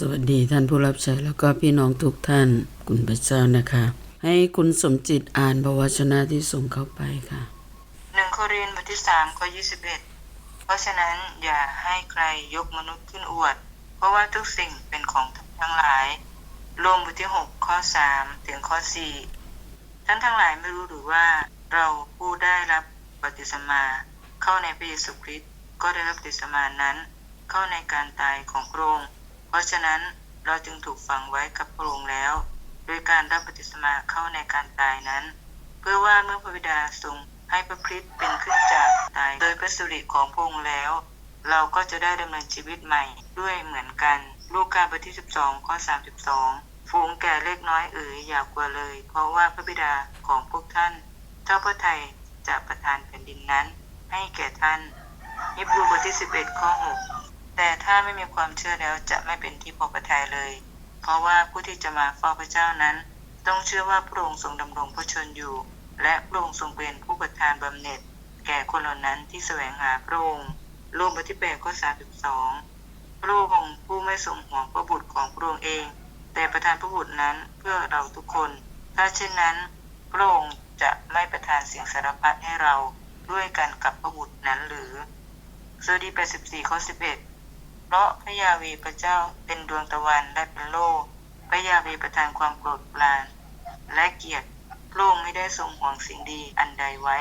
สวัสดีท่านผู้รับใช้แล้วก็พี่น้องทุกท่านคุณพระเจ้านะคะ ให้คุณสมจิตอ่านพระวจนะที่ส่งเข้าไปค่ะหนึ่งโครินธ์บทที่สามข้อยี่สิบเอ็ดเพราะฉะนั้นอย่าให้ใครยกมนุษย์ขึ้นอวด เพราะว่าทุกสิ่งเป็นของท่านทั้งหลายรวมบทที่หกข้อสามถึงข้อสี่ท่านทั้งหลายไม่รู้หรือว่าเราผู้ได้รับปฏิสมาเข้าในพระเยซูคริสต์ก็ได้รับปฏิสมานั้น เข้าในการตายของพระองค์ ราะฉะนั้นเราจึงถูกฝังไว้กับพระองค์แล้ว โดยการรับปฏิสมาเข้าในการตายนั้น เพื่อว่าเมื่อพระบิดาทรงให้พระคริสต์เป็นขึ้นจากตายโดยพระสุริของพระองค์แล้ว เราก็จะได้ดำเนินชีวิตใหม่ด้วยเหมือนกัน ลูกาบทที่ 12ข้อ32 ฝูงแก่เล็กน้อยเอ๋ยอย่ากลัวเลย เพราะว่าพระบิดาของพวกท่าน เจ้าพระทัยจะประทานแผ่นดินนั้น ให้แก่ท่านยิบรูบทที่ 11ข้อ6 แต่ถ้าไม่มีความเชื่อแล้วจะไม่เป็นที่พอพระทัยเลย เพราะว่าผู้ที่จะมาเฝ้าพระเจ้านั้น ต้องเชื่อว่าพระองค์ทรงดำรงพระชนอยู่ และพระองค์ทรงเป็นผู้ประทานบำเหน็จ แก่คนเหล่านั้นที่แสวงหาพระองค์รูปบทที่8ข้อ32พระองค์ผู้ไม่ทรงห่วงพระบุตรของพระองค์เอง แต่ประทานพระบุตรนั้นเพื่อเราทุกคน ถ้าเช่นนั้น พระองค์จะไม่ประทานเสิ่งสารพัดให้เราด้วยกันกับพระบุตรนั้นหรือสดุดี84ข้อ11 เพราะพระยาเวห์พระเจ้าเป็นดวงตะวันและเป็นโลก พระยาเวห์ประทานความโปรดปราน และเกียรติพระองค์ไม่ได้ทรงห่วงสิ่งดีอันใดไว้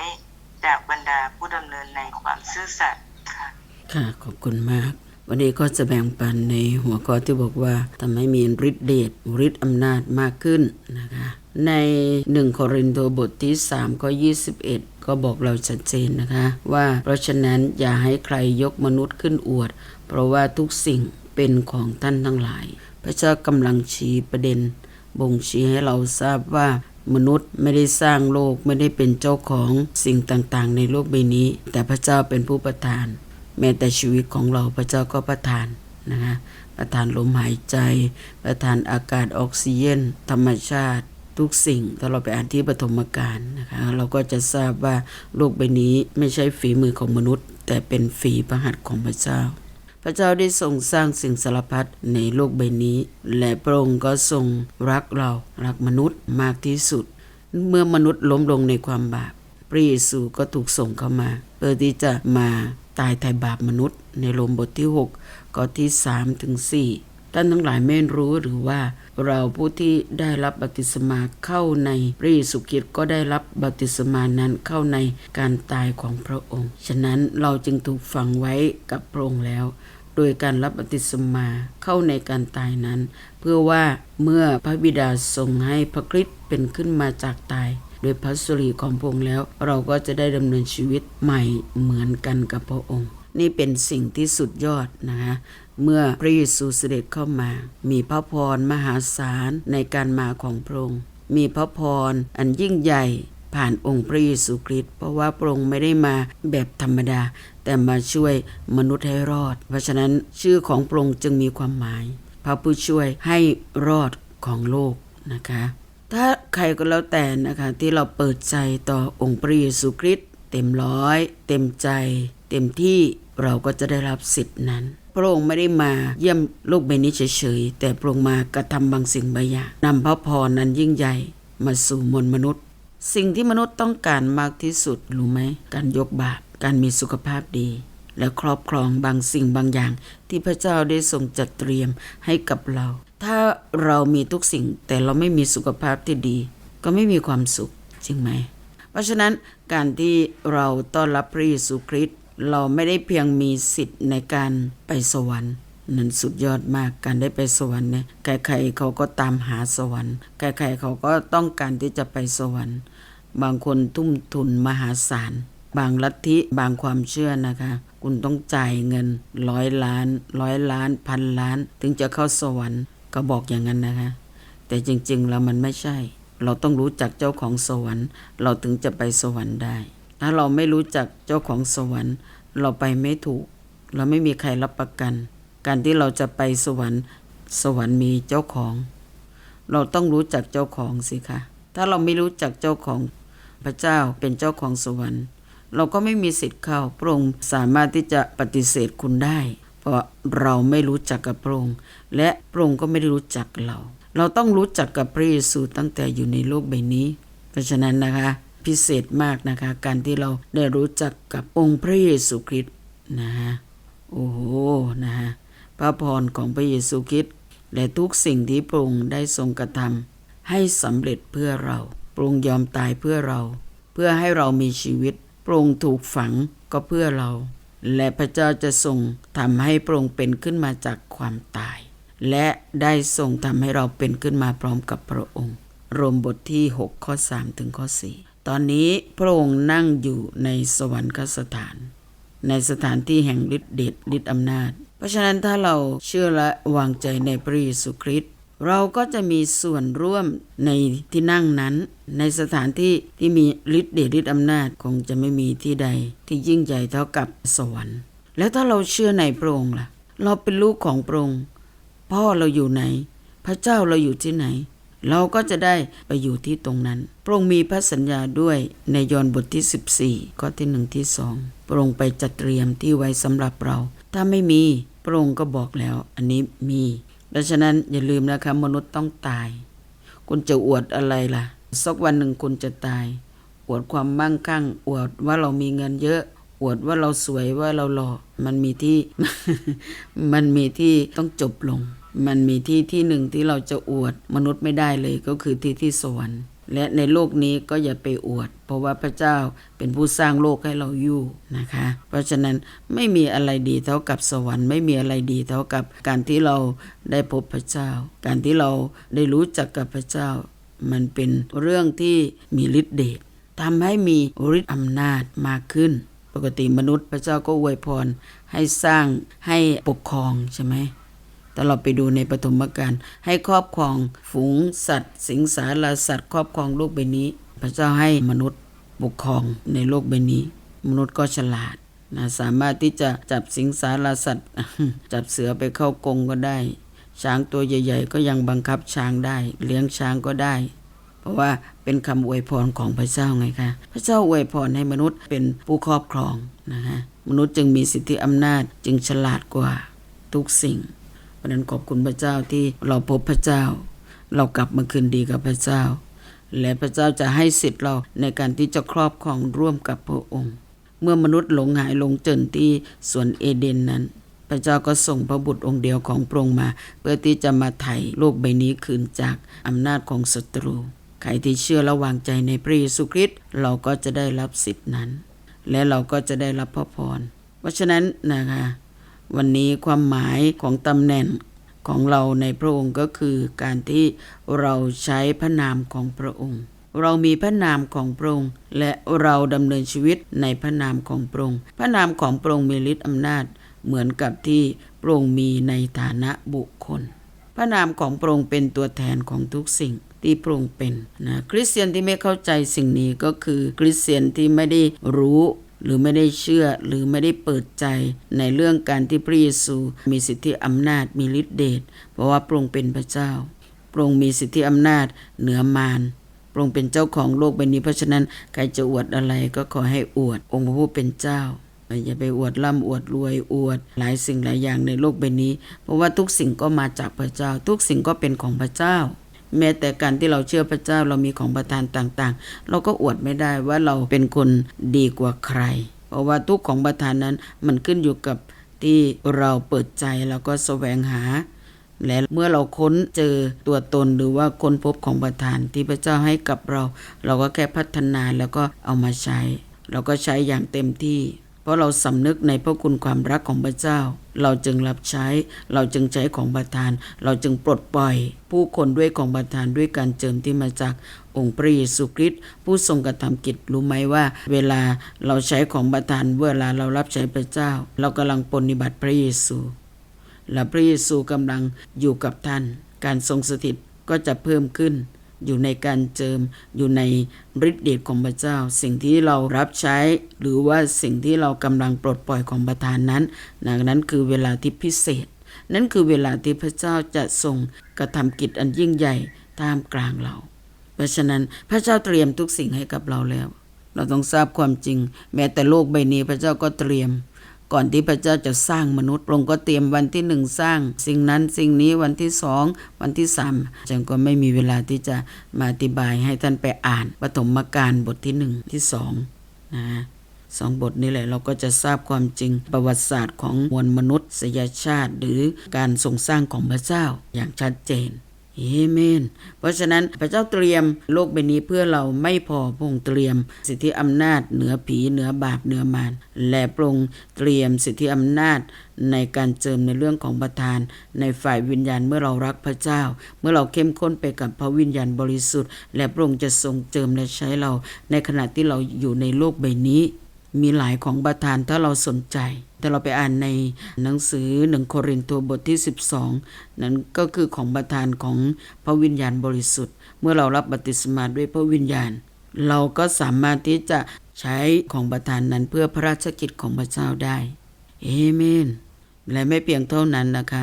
จากบรรดาผู้ดำเนินในความซื่อสัตย์ค่ะ ค่ะขอบคุณมาก วันนี้ก็จะแบ่งปันในหัวข้อที่บอกว่าทำให้มีฤทธิเดชฤทธิอำนาจมากขึ้นนะคะ ในหนึ่งโครินธ์บทที่3ข้อ21 ก็บอกเราชัดเจนนะคะ ว่าเพราะฉะนั้นอย่าให้ใครยกมนุษย์ขึ้นอวด เพราะว่าทุกสิ่งเป็นของท่านทั้งหลาย พระเจ้ากำลังชี้ประเด็น บ่งชี้ให้เราทราบว่ามนุษย์ไม่ได้สร้างโลกไม่ได้เป็นเจ้าของสิ่งต่างๆ ในโลกใบนี้ แต่พระเจ้าเป็นผู้ประทาน แม้แต่ชีวิตของเราพระเจ้าก็ประทานนะคะประทานลมหายใจ ประทานอากาศออกซิเจนธรรมชาติ ทุกสิ่งถ้าเราไปอ่านที่ปฐมกาลนะคะเราก็จะทราบว่าโลกใบนี้ไม่ใช่ฝีมือของมนุษย์ แต่เป็นฝีพระหัตถ์ของพระเจ้า พระเจ้าได้ทรงสร้างสิ่งสารพัดในโลกใบนี้ และพระองค์ก็ทรงรักเรารักมนุษย์มากที่สุด เมื่อมนุษย์ล้มลงในความบาปพระเยซูก็ถูกส่งเข้ามา เพื่อที่จะมาตายไถ่บาปมนุษย์ ในโรมบทที่ 6 ข้อที่3ถึง4ท่านทั้งหลายไม่รู้หรือว่า เราผู้ที่ได้รับบัติศมาเข้าในพระเยซูคริสต์ก็ได้รับบัติศมานั้นเข้าในการตายของพระองค์ ฉะนั้นเราจึงถูกฝังไว้กับพระองค์แล้ว โดยการรับบัติศมาเข้าในการตายนั้น เพื่อว่าเมื่อพระบิดาทรงให้พระคริสต์เป็นขึ้นมาจากตายโดยพระสุรีของพระองค์แล้ว เราก็จะได้ดำเนินชีวิตใหม่เหมือนกันกับพระองค์ นี่เป็นสิ่งที่สุดยอดนะคะ เมื่อพระเยซูเสด็จเข้ามา มีพระพรมหาศาลในการมาของพระองค์ มีพระพรอันยิ่งใหญ่ผ่านองค์พระเยซูคริสต์เพราะว่าพระองค์ไม่ได้มาแบบธรรมดา แต่มาช่วยมนุษย์ให้รอด เพราะฉะนั้นชื่อของพระองค์จึงมีความหมาย พระผู้ช่วยให้รอดของโลกนะคะ ถ้าใครก็แล้วแต่นะคะที่เราเปิดใจต่อองค์พระเยซูคริสต์เต็มร้อย เต็มใจ เต็มที่เราก็จะได้รับสิทธินั้น พระองค์ไม่ได้มาเยี่ยมโลกใบนี้เฉยๆ แต่พระองค์มากระทำบางสิ่งบางอย่างนำพระพรนั้นยิ่งใหญ่มาสู่มวลมนุษย์ สิ่งที่มนุษย์ต้องการมากที่สุดรู้ไหมการยกบาปการมีสุขภาพดี และครอบครองบางสิ่งบางอย่าง ที่พระเจ้าได้ทรงจัดเตรียมให้กับเรา ถ้าเรามีทุกสิ่งแต่เราไม่มีสุขภาพที่ดี ก็ไม่มีความสุขจริงไหม เพราะฉะนั้นการที่เราต้อนรับพระเยซูคริสต์ เราไม่ได้เพียงมีสิทธิ์ในการไปสวรรค์นั่นสุดยอดมากการได้ไปสวรรค์เนี่ยใครๆเขาก็ตามหาสวรรค์ใครๆเขาก็ต้องการที่จะไปสวรรค์ บางคนทุ่มทุนมหาศาล บางลัทธิบางความเชื่อนะคะ คุณต้องจ่ายเงินร้อยล้าน ร้อยล้านพันล้าน ถึงจะเข้าสวรรค์ก็บอกอย่างนั้นนะคะ แต่จริงๆแล้วมันไม่ใช่ เราต้องรู้จักเจ้าของสวรรค์ เราถึงจะไปสวรรค์ได้ ถ้าเราไม่รู้จักเจ้าของสวรรค์ เราไปไม่ถูก เราไม่มีใครรับประกัน การที่เราจะไปสวรรค์ สวรรค์มีเจ้าของ เราต้องรู้จักเจ้าของสิคะถ้าเราไม่รู้จักเจ้าของพระเจ้าเป็นเจ้าของสวรรค์ เราก็ไม่มีสิทธิ์เข้าพระองค์สามารถที่จะปฏิเสธคุณได้ เพเพราะเราไม่รู้จักกับพระองค์และพระองค์ก็ไม่ได้รู้จักเรา เราต้องรู้จักกับพระเยซูตั้งแต่อยู่ในโลกใบนี้ เพราะฉะนั้นนะคะ พิเศษมากนะคะ การที่เราได้รู้จักกับองค์พระเยซูคริสต์นะฮะโอ้โหนะฮะพระพรของพระเยซูคริสต์และทุกสิ่งที่พระองค์ได้ทรงกระทำให้สำเร็จเพื่อเราพระองค์ยอมตายเพื่อเรา เพื่อให้เรามีชีวิตพระองค์ถูกฝังก็เพื่อเรา และพระเจ้าจะทรงทำให้พระองค์เป็นขึ้นมาจากความตาย และได้ทรงทำให้เราเป็นขึ้นมาพร้อมกับพระองค์รวมบทที่ 6 ข้อ 3 ถึงข้อ 4 ตอนนี้พระองค์นั่งอยู่ในสวรรคสถาน ในสถานที่แห่งฤทธิเดชฤทธิอำนาจ เพราะฉะนั้นถ้าเราเชื่อและวางใจในพระเยซูคริสต์เราก็จะมีส่วนร่วมในที่นั่งนั้น ในสถานที่ที่มีฤทธิเดชฤทธิอำนาจคงจะไม่มีที่ใด ที่ยิ่งใหญ่เท่ากับสวรรค์ แล้วถ้าเราเชื่อในพระองค์ล่ะ เราเป็นลูกของพระองค์พ่อเราอยู่ไหน พระเจ้าเราอยู่ที่ไหน เราก็จะได้ไปอยู่ที่ตรงนั้น พระองค์มีพระสัญญาด้วยในยอห์นบทที่ 14 ข้อที่หนึ่งที่สองพระองค์ไปจัดเตรียมที่ไว้สำหรับเรา ถ้าไม่มีพระองค์ก็บอกแล้ว อันนี้มีดังนั้นอย่าลืมนะคะมนุษย์ต้องตาย คุณจะอวดอะไรล่ะ สักวันหนึ่งคุณจะตาย อวดความมั่งคั่ง อวดว่าเรามีเงินเยอะ อวดว่าเราสวยว่าเราหล่อมันมีที่ มันมีที่ต้องจบลง มันมีที่ที่หนึ่งที่เราจะอวดมนุษย์ไม่ได้เลยก็คือที่ที่สวรรค์ และในโลกนี้ก็อย่าไปอวด เพราะว่าพระเจ้าเป็นผู้สร้างโลกให้เราอยู่นะคะ เพราะฉะนั้นไม่มีอะไรดีเท่ากับสวรรค์ ไม่มีอะไรดีเท่ากับการที่เราได้พบพระเจ้า การที่เราได้รู้จักกับพระเจ้า มันเป็นเรื่องที่มีฤทธิ์เดชทำให้มีฤทธิ์อำนาจมากขึ้น ปกติมนุษย์พระเจ้าก็อวยพรให้สร้างให้ปกครองใช่ไหม แต่เราไปดูในปฐมกาลให้ครอบครองฝูงสัตว์ สิงสารสัตว์ ครอบครองโลกใบนี้ พระเจ้าให้มนุษย์ปกครองในโลกใบนี้ มนุษย์ก็ฉลาดนะสามารถที่จะจับสิงสารสัตว์ จับเสือไปเข้ากรงก็ได้ ช้างตัวใหญ่ ๆ ก็ยังบังคับช้างได้ เลี้ยงช้างก็ได้ เพราะว่าเป็นคำอวยพรของพระเจ้าไงคะพระเจ้าอวยพรให้มนุษย์เป็นผู้ครอบครองนะฮะมนุษย์จึงมีสิทธิอำนาจจึงฉลาดกว่าทุกสิ่ง ราะนั้นขอบคุณพระเจ้าที่เราพบพระเจ้า เรากลับมาคืนดีกับพระเจ้า และพระเจ้าจะให้สิทธิ์เราในการที่จะครอบครองร่วมกับพระองค์ เมื่อมนุษย์หลงหายหลงเจินที่สวนเอเดนนั้น พระเจ้าก็ส่งพระบุตรองค์เดียวของพระองค์มา เพื่อที่จะมาไถ่โลกใบนี้คืนจากอำนาจของศัตรู ใครที่เชื่อและวางใจในพระเยซูคริสต์เราก็จะได้รับสิทธินั้น และเราก็จะได้รับพระพรเพราะฉะนั้นนะคะ วันนี้ความหมายของตำแหน่งของเราในพระองค์ก็คือการที่เราใช้พระนามของพระองค์ เรามีพระนามของพระองค์และเราดำเนินชีวิตในพระนามของพระองค์พระนามของพระองค์มีฤทธิ์อำนาจเหมือนกับที่พระองค์มีในฐานะบุคคล พระนามของพระองค์เป็นตัวแทนของทุกสิ่งที่พระองค์เป็นนะคริสเตียนที่ไม่เข้าใจสิ่งนี้ก็คือคริสเตียนที่ไม่ได้รู้ หรือไม่ได้เชื่อหรือไม่ได้เปิดใจในเรื่องการที่พระเยซู มีสิทธิอำนาจมีฤทธิเดชเพราะว่าพระองค์เป็นพระเจ้าพระองค์มีสิทธิอำนาจเหนือมารพระองค์เป็นเจ้าของโลกใบนี้เพราะฉะนั้นใครจะอวดอะไรก็ขอให้อวดองค์พระผู้เป็นเจ้าอย่าไปอวดร่ำอวดรวยอวด หลายสิ่งหลายอย่างในโลกใบนี้ เพราะว่าทุกสิ่งก็มาจากพระเจ้า ทุกสิ่งก็เป็นของพระเจ้า แม้แต่การที่เราเชื่อพระเจ้าเรามีของประทานต่างๆ เราก็อวดไม่ได้ว่าเราเป็นคนดีกว่าใคร เพราะว่าทุกของประทานนั้นมันขึ้นอยู่กับที่เราเปิดใจแล้วก็แสวงหา และเมื่อเราค้นเจอตัวตนหรือว่าค้นพบของประทานที่พระเจ้าให้กับเรา เราก็แค่พัฒนาแล้วก็เอามาใช้ เราก็ใช้อย่างเต็มที่ เพราะเราสำนึกในพระคุณความรักของพระเจ้า เราจึงรับใช้ เราจึงใช้ของประทาน เราจึงปลดปล่อย ผู้คนด้วยของประทานด้วยการเจิมที่มาจากองค์พระเยซูคริสต์ผู้ทรงกระทำกิจรู้ไหมว่า เวลาเราใช้ของประทานเวลาเรารับใช้พระเจ้า เรากำลังปฏิบัติพระเยซู และพระเยซูกำลังอยู่กับท่าน การทรงสถิตก็จะเพิ่มขึ้น อยู่ในการเจิม อยู่ในฤทธิเดชของพระเจ้า สิ่งที่เรารับใช้ หรือว่าสิ่งที่เรากำลังปลดปล่อยของประทานนั้นนะนั้นคือเวลาที่พิเศษ นั่นคือเวลาที่พระเจ้าจะทรงกระทำกิจอันยิ่งใหญ่ท่ามกลางเรา เพราะฉะนั้นพระเจ้าเตรียมทุกสิ่งให้กับเราแล้ว เราต้องทราบความจริง แม้แต่โลกใบนี้พระเจ้าก็เตรียม ก่อนที่พระเจ้าจะสร้างมนุษย์พระองค์ก็เตรียมวันที่หนึ่งสร้าง สิ่งนั้นสิ่งนี้วันที่สองวันที่สามจังก็ไม่มีเวลาที่จะมาอธิบายให้ท่านไปอ่านปฐมกาลบทที่หนึ่งที่สองนะสองบทนี้แหละเราก็จะทราบความจริงประวัติศาสตร์ของมวลมนุษยชาติ หรือการทรงสร้างของพระเจ้าอย่างชัดเจน เอเมน เพราะฉะนั้นพระเจ้าเตรียมโลกใบนี้เพื่อเราไม่พอพระองค์เตรียม สิทธิอำนาจเหนือผีเหนือบาปเหนือมารและพระองค์เตรียมสิทธิอำนาจในการเจิมในเรื่องของประทาน ในฝ่ายวิญญาณเมื่อเรารักพระเจ้า เมื่อเราเข้มข้นไปกับพระวิญญาณบริสุทธิ์ และพระองค์จะทรงเจิมและใช้เราในขณะที่เราอยู่ในโลกใบนี้ มีหลายของประทานถ้าเราสนใจ แต่เราไปอ่านในหนังสือหนึ่งโครินธ์บทที่ 12 นั้นก็คือของประทานของพระวิญญาณบริสุทธิ์ เมื่อเรารับบัติสมาด้วยพระวิญญาณ เราก็สามารถที่จะใช้ของประทานนั้นเพื่อพระราชกิจของพระเจ้าได้เอเมน และไม่เพียงเท่านั้นนะคะ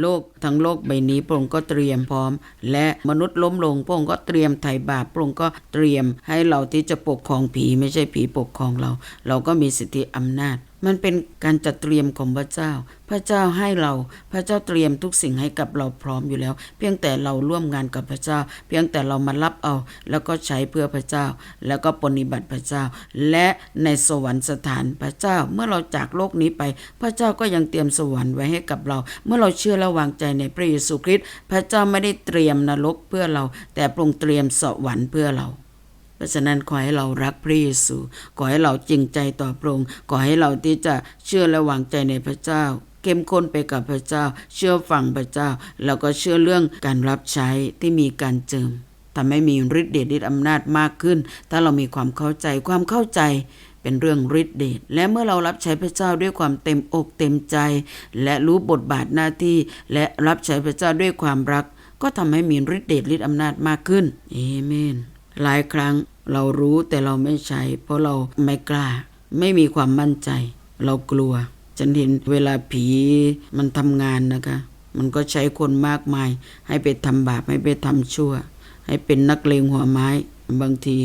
โลกทั้งโลกใบนี้พระองค์ก็เตรียมพร้อม และมนุษย์ล้มลงพระองค์ก็เตรียมไถ่บาปพระองค์ก็เตรียมให้เราที่จะปกครองผีไม่ใช่ผีปกครองเรา เราก็มีสิทธิอำนาจ มันเป็นการจัดเตรียมของพระเจ้า พระเจ้าให้เรา พระเจ้าเตรียมทุกสิ่งให้กับเราพร้อมอยู่แล้ว เพียงแต่เราร่วมงานกับพระเจ้า เพียงแต่เรามารับเอา แล้วก็ใช้เพื่อพระเจ้า แล้วก็ปฏิบัติพระเจ้า และในสวรรคสถานพระเจ้า เมื่อเราจากโลกนี้ไป พระเจ้าก็ยังเตรียมสวรรค์ไว้ให้กับเรา เมื่อเราเชื่อและวางใจในพระเยซูคริสต์ พระเจ้าไม่ได้เตรียมนรกเพื่อเรา แต่พรงเตรียมสวรรค์เพื่อเรา ราะฉะนั้นขอให้เรารักพระเยซูขอให้เราจริงใจต่อพระองค์ขอให้เราที่จะเชื่อและวางใจในพระเจ้าเข้มข้นไปกับพระเจ้า เชื่อฟังพระเจ้า แล้วก็เชื่อเรื่องการรับใช้ที่มีการเจิมทำให้มีฤทธิ์เดชฤทธิ์อำนาจมากขึ้น ถ้าเรามีความเข้าใจความเข้าใจเป็นเรื่องฤทธิ์เดชและเมื่อเรารับใช้พระเจ้าด้วยความเต็มอกเต็มใจ และรู้บทบาทหน้าที่ และรับใช้พระเจ้าด้วยความรัก ก็ทำให้มีฤทธิ์เดชฤทธิ์อำนาจมากขึ้นเอเมนหลายครั้ง เรารู้แต่เราไม่ใช้ เพราะเราไม่กล้า ไม่มีความมั่นใจ เรากลัว ฉันเห็นเวลาผีมันทำงานนะคะ มันก็ใช้คนมากมาย ให้ไปทำบาปให้ไปทำชั่ว ให้เป็นนักเลงหัวไม้ บางที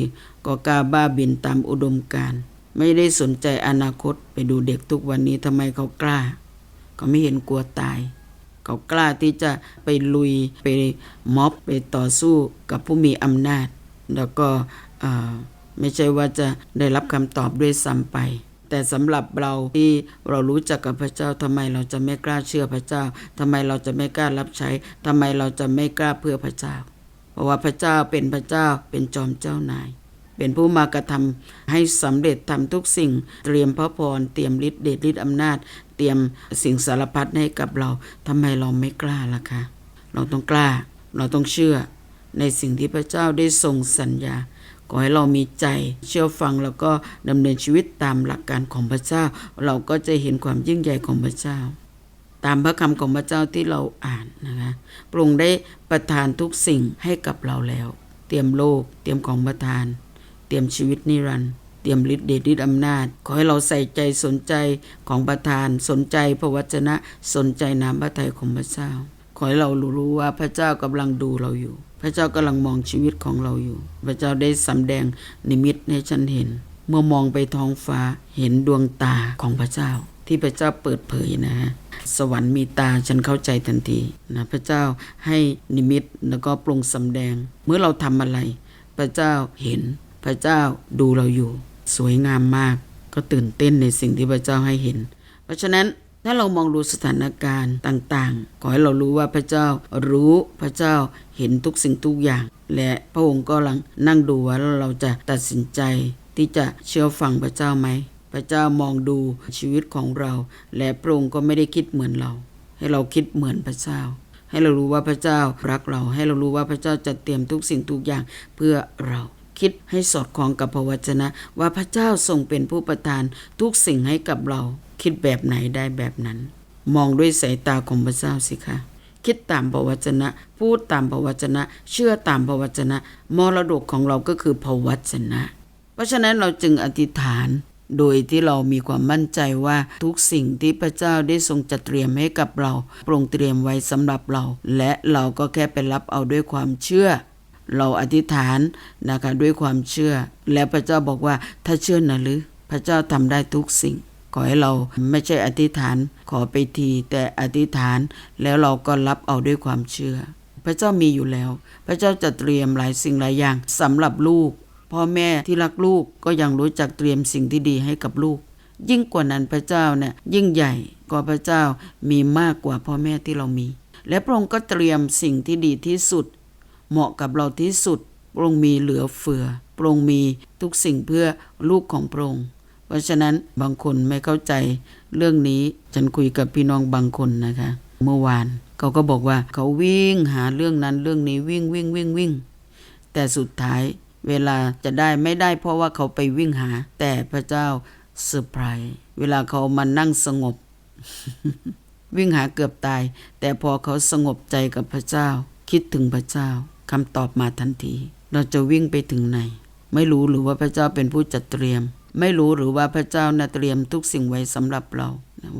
ก็กล้าบ้าบินตามอุดมการไม่ได้สนใจอนาคตไปดูเด็กทุกวันนี้ทำไมเขากล้า เขาไม่เห็นกลัวตาย เขากล้าที่จะไปลุยไปม็อบไปต่อสู้กับผู้มีอำนาจ แล้วก็ ไม่ใช่ว่าจะได้รับคำตอบด้วยซ้ำไป แต่สำหรับเราที่เรารู้จักกับพระเจ้าทำไมเราจะไม่กล้าเชื่อพระเจ้าทำไมเราจะไม่กล้ารับใช้ทำไมเราจะไม่กล้าเพื่อพระเจ้า เพราะว่าพระเจ้าเป็นพระเจ้าเป็นจอมเจ้านาย เป็นผู้มากระทำให้สำเร็จทำทุกสิ่ง เตรียมพระพรเตรียมฤทธิ์เดชฤทธิ์อำนาจ เตรียมสิ่งสารพัดให้กับเราทำไมเราไม่กล้าล่ะคะเราต้องกล้า เราต้องเชื่อในสิ่งที่พระเจ้าได้ทรงสัญญา ขอให้เรามีใจเชื่อฟังแล้วก็ดำเนินชีวิตตามหลักการของพระเจ้า เราก็จะเห็นความยิ่งใหญ่ของพระเจ้า ตามพระคำของพระเจ้าที่เราอ่านนะคะพระองได้ประทานทุกสิ่งให้กับเราแล้ว เตรียมโลก เตรียมของประทาน เตรียมชีวิตนิรันดร์เตรียมฤทธิ์เดชฤทธิ์อำนาจ ขอให้เราใส่ใจสนใจของประทานสนใจพระวจนะสนใจน้ำพระทัยของพระเจ้า ขอให้เรารู้ว่าพระเจ้ากำลังดูเราอยู่ พระเจ้ากำลังมองชีวิตของเราอยู่ พระเจ้าได้สำแดงนิมิตให้ฉันเห็น เมื่อมองไปท้องฟ้าเห็นดวงตาของพระเจ้า ที่พระเจ้าเปิดเผยนะฮะสวรรค์มีตาฉันเข้าใจทันทีนะพระเจ้าให้นิมิตแล้วก็ปรุงสำแดง เมื่อเราทำอะไร พระเจ้าเห็น พระเจ้าดูเราอยู่ สวยงามมาก ก็ตื่นเต้นในสิ่งที่พระเจ้าให้เห็น เพราะฉะนั้น ถ้าเรามองดูสถานการณ์ต่างๆ ขอให้เรารู้ว่าพระเจ้ารู้พระเจ้าเห็นทุกสิ่งทุกอย่าง และพระองค์ก็กำลังนั่งดูว่าเราจะตัดสินใจที่จะเชื่อฟังพระเจ้าไหม พระเจ้ามองดูชีวิตของเรา และพระองค์ก็ไม่ได้คิดเหมือนเรา ให้เราคิดเหมือนพระเจ้า ให้เรารู้ว่าพระเจ้ารักเรา ให้เรารู้ว่าพระเจ้าจะเตรียมทุกสิ่งทุกอย่างเพื่อเราคิดให้สอดคล้องกับพระวจนะ ว่าพระเจ้าทรงเป็นผู้ประทานทุกสิ่งให้กับเรา คิดแบบไหนได้แบบนั้น มองด้วยสายตาของพระเจ้าสิคะคิดตามพระวจนะ พูดตามพระวจนะ เชื่อตามพระวจนะ มรดกของเราก็คือพระวจนะ เพราะฉะนั้นเราจึงอธิษฐาน โดยที่เรามีความมั่นใจว่าทุกสิ่งที่พระเจ้าได้ทรงจัดเตรียมให้กับเราโปรงเตรียมไว้สำหรับเรา และเราก็แค่ไปรับเอาด้วยความเชื่อ เราอธิษฐานนะคะด้วยความเชื่อ และพระเจ้าบอกว่าถ้าเชื่อนะหรือพระเจ้าทำได้ทุกสิ่ง อให้เราไม่ใช่อธิษฐานขอไปทีแต่อธิษฐานแล้วเราก็รับเอาด้วยความเชื่อ พระเจ้ามีอยู่แล้ว พระเจ้าจะเตรียมหลายสิ่งหลายอย่างสำหรับลูก พ่อแม่ที่รักลูกก็ยังรู้จักเตรียมสิ่งที่ดีให้กับลูก ยิ่งกว่านั้นพระเจ้าเนี่ยยิ่งใหญ่กว่าพระเจ้ามีมากกว่าพ่อแม่ที่เรามี และพระองค์ก็เตรียมสิ่งที่ดีที่สุด เหมาะกับเราที่สุดพระองค์มีเหลือเฟือพระองค์มีทุกสิ่งเพื่อลูกของพระองค์ เพราะฉะนั้นบางคนไม่เข้าใจเรื่องนี้ฉันคุยกับพี่น้องบางคนนะคะ เมื่อวานเขาก็บอกว่าเขาวิ่งหาเรื่องนั้นเรื่องนี้วิ่งวิ่งวิ่งวิ่ง แต่สุดท้ายเวลาจะได้ไม่ได้เพราะว่าเขาไปวิ่งหา แต่พระเจ้าเซอร์ไพรส์เวลาเขามานั่งสงบ วิ่งหาเกือบตาย แต่พอเขาสงบใจกับพระเจ้า คิดถึงพระเจ้าคำตอบมาทันที เราจะวิ่งไปถึงไหน ไม่รู้หรือว่าพระเจ้าเป็นผู้จัดเตรียม ไม่รู้หรือว่าพระเจ้าน่ะเตรียมทุกสิ่งไว้สำหรับเรา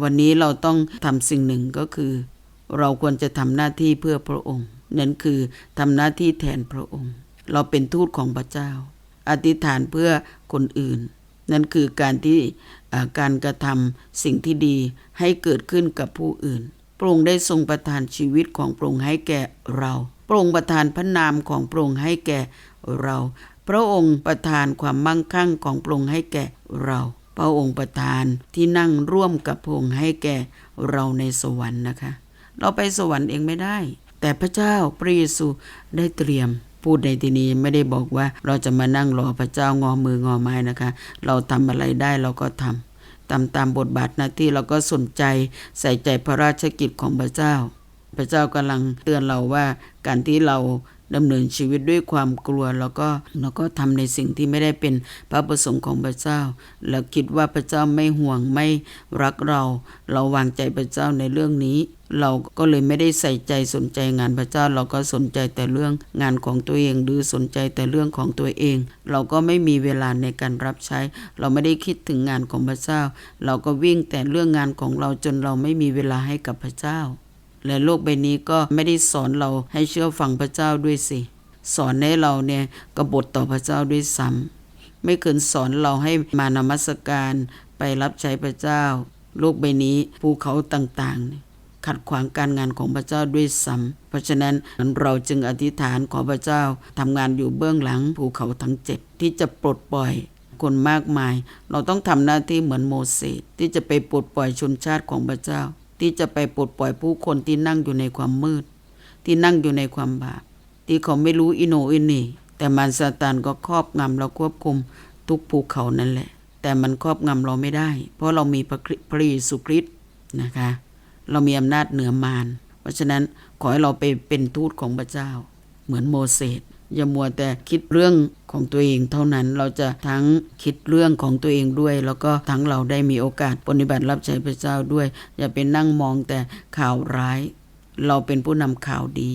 วันนี้เราต้องทำสิ่งหนึ่งก็คือ เราควรจะทำหน้าที่เพื่อพระองค์ นั่นคือทำหน้าที่แทนพระองค์ เราเป็นทูตของพระเจ้า อธิษฐานเพื่อคนอื่น นั่นคือการที่การกระทำสิ่งที่ดีให้เกิดขึ้นกับผู้อื่น พระองค์ได้ทรงประทานชีวิตของพระองค์ให้แก่เรา พระองค์ประทานพระนามของพระองค์ให้แก่เรา พระองค์ประทานความมั่งคั่งของพระองค์ให้แก่เรา พระองค์ประทานที่นั่งร่วมกับพระองค์ให้แก่เราในสวรรค์นะคะ เราไปสวรรค์เองไม่ได้ แต่พระเจ้าพระเยซูได้เตรียมพูดในที่นี้ไม่ได้บอกว่าเราจะมานั่งรอพระเจ้างอมืองอไม้นะคะ เราทำอะไรได้เราก็ทำตามตามบทบาทหน้าที่เราก็สนใจใส่ใจพระราชกิจของพระเจ้า พระเจ้ากำลังเตือนเราว่าการที่เรา ดำเนินชีวิตด้วยความกลัว แล้วก็เราก็ทำในสิ่งที่ไม่ได้เป็นพระประสงค์ของพระเจ้า แล้วคิดว่าพระเจ้าไม่ห่วงไม่รักเรา เราวางใจพระเจ้าในเรื่องนี้ เราก็เลยไม่ได้ใส่ใจสนใจงานพระเจ้า เราก็สนใจแต่เรื่องงานของตัวเองหรือสนใจแต่เรื่องของตัวเอง เราก็ไม่มีเวลาในการรับใช้ เราไม่ได้คิดถึงงานของพระเจ้า เราก็วิ่งแต่เรื่องงานของเราจนเราไม่มีเวลาให้กับพระเจ้า และโลกใบนี้ก็ไม่ได้สอนเราให้เชื่อฟังพระเจ้าด้วยสิ สอนให้เราเนี่ยกบฏต่อพระเจ้าด้วยซ้ำไม่เคยสอนเราให้มานมัสการไปรับใช้พระเจ้า โลกใบนี้ภูเขาต่างๆ ขัดขวางการงานของพระเจ้าด้วยซ้ำเพราะฉะนั้นเราจึงอธิษฐานขอพระเจ้าทำงานอยู่เบื้องหลังภูเขาทั้งเจ็ดที่จะปลดปล่อยคนมากมาย เราต้องทำหน้าที่เหมือนโมเสสที่จะไปปลดปล่อยชนชาติของพระเจ้า ที่จะไปปลดปล่อยผู้คนที่นั่งอยู่ในความมืด ที่นั่งอยู่ในความบาป ที่เขาไม่รู้อิโนอินี่แต่มารซาตานก็ครอบงำเราควบคุมทุกภูเขานั่นแหละ แต่มันครอบงำเราไม่ได้ เพราะเรามีพระคริพระเยซูคริสต์นะคะ เรามีอำนาจเหนือมาร เพราะฉะนั้นขอให้เราไปเป็นทูตของพระเจ้า เหมือนโมเสส อย่ามัวแต่คิดเรื่องของตัวเองเท่านั้นเราจะทั้งคิดเรื่องของตัวเองด้วย แล้วก็ทั้งเราได้มีโอกาสปฏิบัติรับใช้พระเจ้าด้วย อย่าไปนั่งมองแต่ข่าวร้าย เราเป็นผู้นำข่าวดี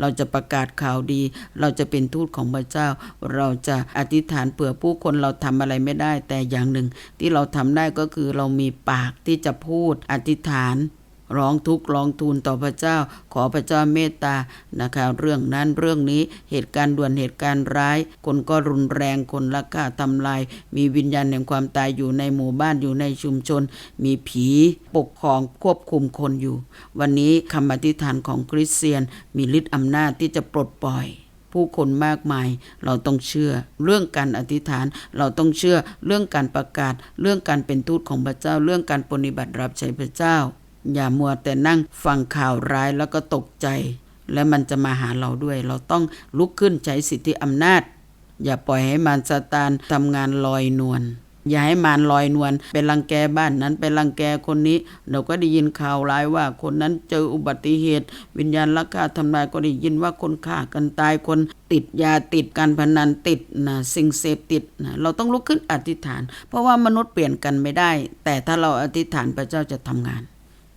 เราจะประกาศข่าวดี เราจะเป็นทูตของพระเจ้า เราจะอธิษฐานเผื่อผู้คนเราทำอะไรไม่ได้ แต่อย่างหนึ่งที่เราทำได้ก็คือเรามีปากที่จะพูดอธิษฐาน ร้องทุกข์ร้องทูลต่อพระเจ้า ขอพระเจ้าเมตตานะคะเรื่องนั้นเรื่องนี้เหตุการณ์ด่วนเหตุการณ์ร้าย คนก็รุนแรงคนละฆ่าทำลาย มีวิญญาณแห่งความตายอยู่ในหมู่บ้านอยู่ในชุมชน มีผีปกครองควบคุมคนอยู่ วันนี้คำอธิษฐานของคริสเตียน มีฤทธิ์อำนาจที่จะปลดปล่อยผู้คนมากมายเราต้องเชื่อ เรื่องการอธิษฐานเราต้องเชื่อเรื่องการประกาศ เรื่องการเป็นทูตของพระเจ้า เรื่องการปฏิบัติรับใช้พระเจ้า อย่ามัวแต่นั่งฟังข่าวร้ายแล้วก็ตกใจ และมันจะมาหาเราด้วย เราต้องลุกขึ้นใช้สิทธิอำนาจ อย่าปล่อยให้มารซาตานทำงานลอยนวลอย่าให้มารลอยนวลไปรังแกบ้านนั้นไปรังแกคนนี้ เราก็ได้ยินข่าวร้ายว่า คนนั้นเจออุบัติเหตุ วิญญาณลักฆ่าทำลายก็ได้ยินว่าคนฆ่ากันตายคนติดยาติดการพนันติดนะสิ่งเสพติดนะเราต้องลุกขึ้นอธิษฐาน เพราะว่ามนุษย์เปลี่ยนกันไม่ได้ แต่ถ้าเราอธิษฐานพระเจ้าจะทำงาน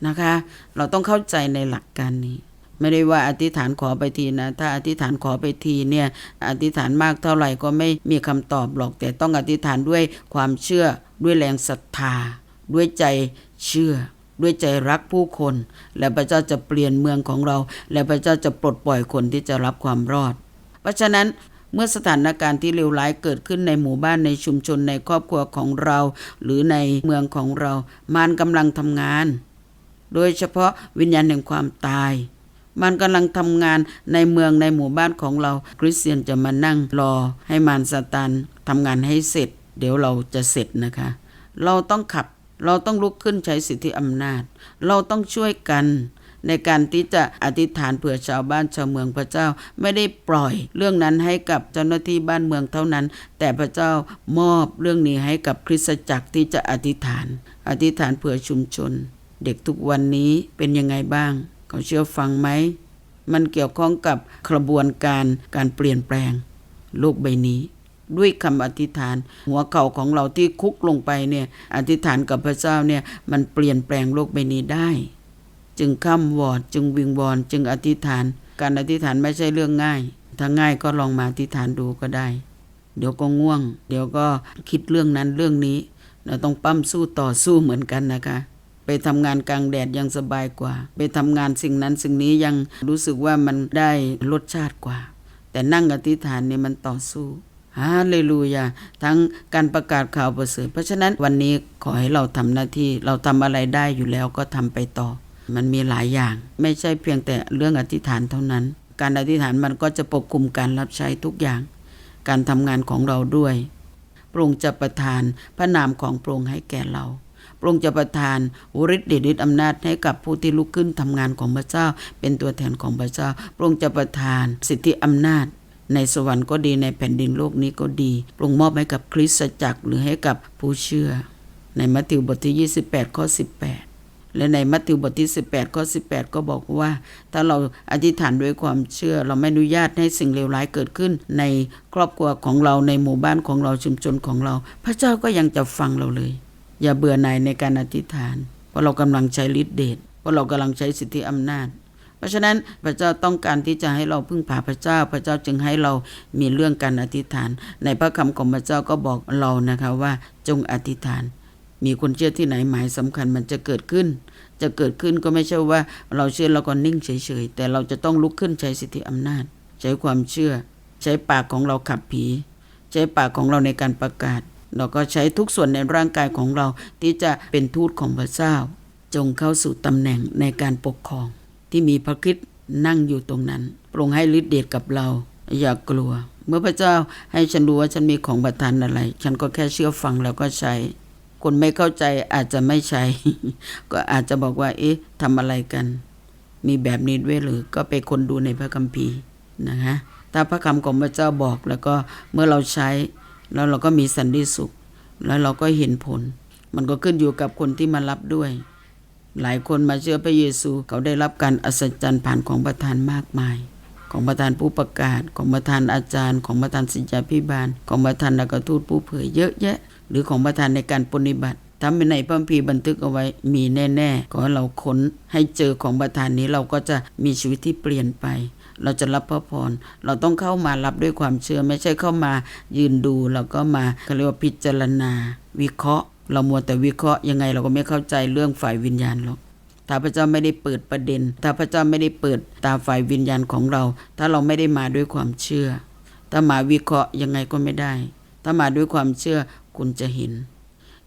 นะคะ เราต้องเข้าใจในหลักการนี้ ไม่ได้ว่าอธิษฐานขอไปทีนะ ถ้าอธิษฐานขอไปทีเนี่ยอธิษฐานมากเท่าไหร่ก็ไม่มีคำตอบหรอก แต่ต้องอธิษฐานด้วยความเชื่อด้วยแรงศรัทธา ด้วยใจเชื่อ ด้วยใจรักผู้คน และพระเจ้าจะเปลี่ยนเมืองของเรา และพระเจ้าจะปลดปล่อยคนที่จะรับความรอด เพราะฉะนั้นเมื่อสถานการณ์ที่เลวร้ายเกิดขึ้นในหมู่บ้านในชุมชนในครอบครัวของเรา หรือในเมืองของเรา มารกำลังทำงาน โดยเฉพาะวิญญาณแห่งความตาย มันกำลังทำงานในเมืองในหมู่บ้านของเรา คริสเตียนจะมานั่งรอให้มารซาตานทำงานให้เสร็จ เดี๋ยวเราจะเสร็จนะคะ เราต้องขับเราต้องลุกขึ้นใช้สิทธิอำนาจ เราต้องช่วยกันในการที่จะอธิษฐานเผื่อชาวบ้านชาวเมืองพระเจ้าไม่ได้ปล่อยเรื่องนั้นให้กับเจ้าหน้าที่บ้านเมืองเท่านั้น แต่พระเจ้ามอบเรื่องนี้ให้กับคริสตจักรที่จะอธิษฐาน อธิษฐานเผื่อชุมชน เด็กทุกวันนี้เป็นยังไงบ้าง เขาเชื่อฟังไหม มันเกี่ยวข้องกับกระบวนการการเปลี่ยนแปลง โลกใบนี้ ด้วยคำอธิษฐาน หัวเข่าของเราที่คุกลงไปเนี่ยอธิษฐานกับพระเจ้าเนี่ยมันเปลี่ยนแปลงโลกใบนี้ได้ จึงข้ามวอดจึงวิงวอนจึงอธิษฐาน การอธิษฐานไม่ใช่เรื่องง่าย ถ้าง่ายก็ลองมาอธิษฐานดูก็ได้ เดี๋ยวก็ง่วง เดี๋ยวก็คิดเรื่องนั้นเรื่องนี้เราต้องปั้มสู้ต่อสู้เหมือนกันนะคะ ไปทำงานกลางแดดยังสบายกว่า ไปทำงานสิ่งนั้นสิ่งนี้ยังรู้สึกว่ามันได้รสชาติกว่า แต่นั่งอธิษฐานเนี่ยมันต่อสู้ฮาเลลูยาทั้งการประกาศข่าวประเสริฐเพราะฉะนั้นวันนี้ขอให้เราทำหน้าที่เราทำอะไรได้อยู่แล้วก็ทำไปต่อ มันมีหลายอย่าง ไม่ใช่เพียงแต่เรื่องอธิษฐานเท่านั้น การอธิษฐานมันก็จะปกคลุมการรับใช้ทุกอย่าง การทำงานของเราด้วยพระองค์จะประทานพระนามของพระองค์ให้แก่เรา พระองค์จะประทานฤทธิ์เดชฤทธิ์อำนาจให้กับผู้ที่ลุกขึ้นทำงานของพระเจ้า เป็นตัวแทนของพระเจ้า พระองค์จะประทานสิทธิอำนาจในสวรรค์ก็ดีในแผ่นดินโลกนี้ก็ดีพระองค์มอบให้กับคริสตจักรหรือให้กับผู้เชื่อ ในมัทธิวบทที่ 28 ข้อ 18 และในมัทธิวบทที่ 18 ข้อ 18 ก็บอกว่า ถ้าเราอธิษฐานด้วยความเชื่อ เราไม่อนุญาตให้สิ่งเลวร้ายเกิดขึ้น ในครอบครัวของเราในหมู่บ้านของเราชุมชนของเรา พระเจ้าก็ยังจะฟังเราเลย อย่าเบื่อหน่ายในการอธิษฐาน เพราะเรากำลังใช้ฤทธิเดชเพราะเรากำลังใช้สิทธิอำนาจ เพราะฉะนั้นพระเจ้าต้องการที่จะให้เราพึ่งพาพระเจ้า พระเจ้าจึงให้เรามีเรื่องการอธิษฐาน ในพระคำของพระเจ้าก็บอกเรานะคะว่าจงอธิษฐาน มีคนเชื่อที่ไหนหมายสำคัญมันจะเกิดขึ้น จะเกิดขึ้นก็ไม่ใช่ว่าเราเชื่อแล้วก็นิ่งเฉยๆแต่เราจะต้องลุกขึ้นใช้สิทธิอำนาจ ใช้ความเชื่อ ใช้ปากของเราขับผี ใช้ปากของเราในการประกาศ เราก็ใช้ทุกส่วนในร่างกายของเราที่จะเป็นทูตของพระเจ้า จงเข้าสู่ตำแหน่งในการปกครอง ที่มีพระคริสต์นั่งอยู่ตรงนั้นปรงให้ฤทธิ์เดชกับเรา อย่ากกลัว เมื่อพระเจ้าให้ฉันรู้ว่าฉันมีของประทานอะไร ฉันก็แค่เชื่อฟังแล้วก็ใช้ คนไม่เข้าใจอาจจะไม่ใช้ ก็อาจจะบอกว่า เอ๊ะทำอะไรกัน มีแบบนี้ด้วยหรือก็ไปคนดูในพระคัมภีร์นะคะถ้าพระคำของพระเจ้าบอกแล้วก็เมื่อเราใช้ แล้วเราก็มีสันติสุข แล้วเราก็เห็นผล มันก็ขึ้นอยู่กับคนที่มารับด้วย หลายคนมาเชื่อพระเยซูเขาได้รับการอัศจรรย์ผ่านของประธานมากมาย ของประธานผู้ประกาศของประธานอาจารย์ ของประธานศิษยาพิบาล ของประธานนักทูตผู้เผยเยอะแยะ หรือของประธานในการปฏิบัติทำในพระคัมภีบันทึกเอาไว้มีแน่ๆขอเราค้นให้เจอของประธานนี้เราก็จะมีชีวิตที่เปลี่ยนไป เราจะรับพระพร เราต้องเข้ามารับด้วยความเชื่อ ไม่ใช่เข้ามายืนดูแล้วก็มาเขาเรียกว่าพิจารณา วิเคราะห์ เรามัวแต่วิเคราะห์ยังไงเราก็ไม่เข้าใจเรื่องฝ่ายวิญญาณหรอกถ้าพระเจ้าไม่ได้เปิดประเด็น ถ้าพระเจ้าไม่ได้เปิดตาฝ่ายวิญญาณของเรา ถ้าเราไม่ได้มาด้วยความเชื่อ ถ้ามาวิเคราะห์ยังไงก็ไม่ได้ ถ้ามาด้วยความเชื่อคุณจะเห็น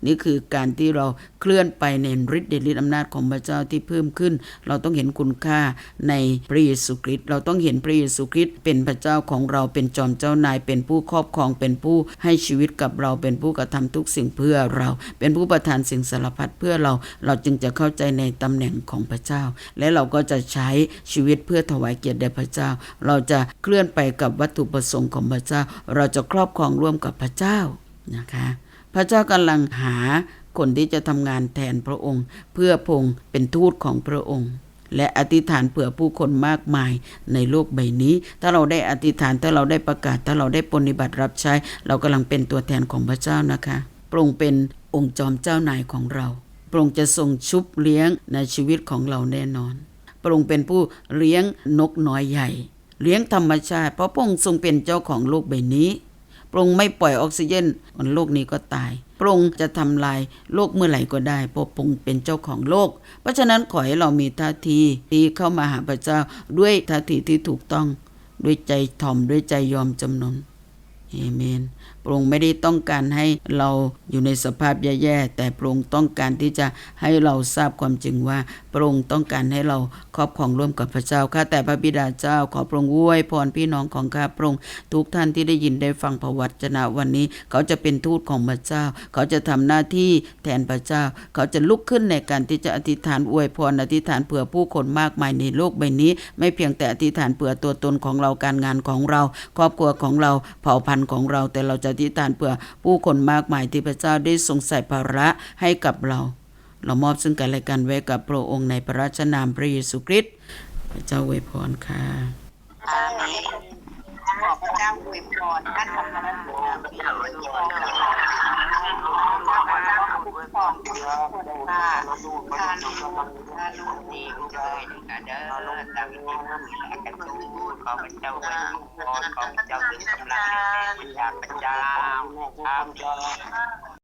นี่คือการที่เราเคลื่อนไปในฤทธิ์เดชฤทธิ์อำนาจของพระเจ้าที่เพิ่มขึ้น เราต้องเห็นคุณค่าในพระเยซูคริสต์เราต้องเห็นพระเยซูคริสต์เป็นพระเจ้าของเราเป็นจอมเจ้านายเป็นผู้ครอบครองเป็นผู้ให้ชีวิตกับเราเป็นผู้กระทำทุกสิ่งเพื่อเรา เป็นผู้ประทานสิ่งสารพัดเพื่อเรา เราจึงจะเข้าใจในตำแหน่งของพระเจ้า และเราก็จะใช้ชีวิตเพื่อถวายเกียรติแด่พระเจ้า เราจะเคลื่อนไปกับวัตถุประสงค์ของพระเจ้า เราจะครอบครองร่วมกับพระเจ้านะคะ พระเจ้ากำลังหาคนที่จะทำงานแทนพระองค์ เพื่อพงเป็นทูตของพระองค์ และอธิษฐานเผื่อผู้คนมากมายในโลกใบนี้ ถ้าเราได้อธิษฐานถ้าเราได้ประกาศ ถ้าเราได้ปฏิบัติรับใช้ เรากำลังเป็นตัวแทนของพระเจ้านะคะพระองค์เป็นองค์จอมเจ้านายของเราพระองค์จะทรงชุบเลี้ยงในชีวิตของเราแน่นอนพระองค์เป็นผู้เลี้ยงนกน้อยใหญ่ เลี้ยงธรรมชาติเพราะพระองค์ทรงเป็นเจ้าของโลกใบนี้ พระองไม่ปล่อยออกซิเจนมันโลกนี้ก็ตายพระองจะทำลายโลกเมื่อไหร่ก็ได้เพราะพระองเป็นเจ้าของโลก เพราะฉะนั้นขอให้เรามีท่าทีที่เข้ามาหาพระเจ้าด้วยท่าทีที่ถูกต้อง ด้วยใจถ่อมด้วยใจยอมจำนนเอเมนพระองค์ไม่ได้ต้องการให้เราอยู่ในสภาพแย่ๆ แต่พระองค์ต้องการที่จะให้เราทราบความจริงว่า พระองค์ต้องการให้เราครอบครองร่วมกับพระเจ้าข้าแต่พระบิดาเจ้าขอพระองค์อวยพรพี่น้องของข้าพระองค์ทุกท่านที่ได้ยินได้ฟังพระวจนะวันนี้ เขาจะเป็นทูตของพระเจ้า เขาจะทำหน้าที่แทนพระเจ้า เขาจะลุกขึ้นในการที่จะอธิษฐานอวยพรอธิษฐานเผื่อผู้คนมากมายในโลกใบนี้ ไม่เพียงแต่อธิษฐานเผื่อตัวตนของเราการงานของเรา ครอบครัวของเราเผ่าพันธุ์ของเรา แต่เราจะอธิษฐานเผื่อผู้คนมากมายที่พระเจ้าได้ทรงใส่ภาระให้กับเรา เรามอบซึ่งกันและกันไว้กับพระองค์ในพระราชนามพระเยซูคริสต์พระเจ้าอวยพรค่ะอาเมนขอพระเจ้าอวยพรท่านทำงานของเราที่เราอวยพรเราข้าพเจ้าอวยพรทุกคนค่ะถ้าลูกถ้าลูกดีเลยนะคะเด้อตามที่มีและกันทูตขอพระเจ้าอวยพรขอพระเจ้าเป็นกำลังแห่งพระเจ้าอาเมน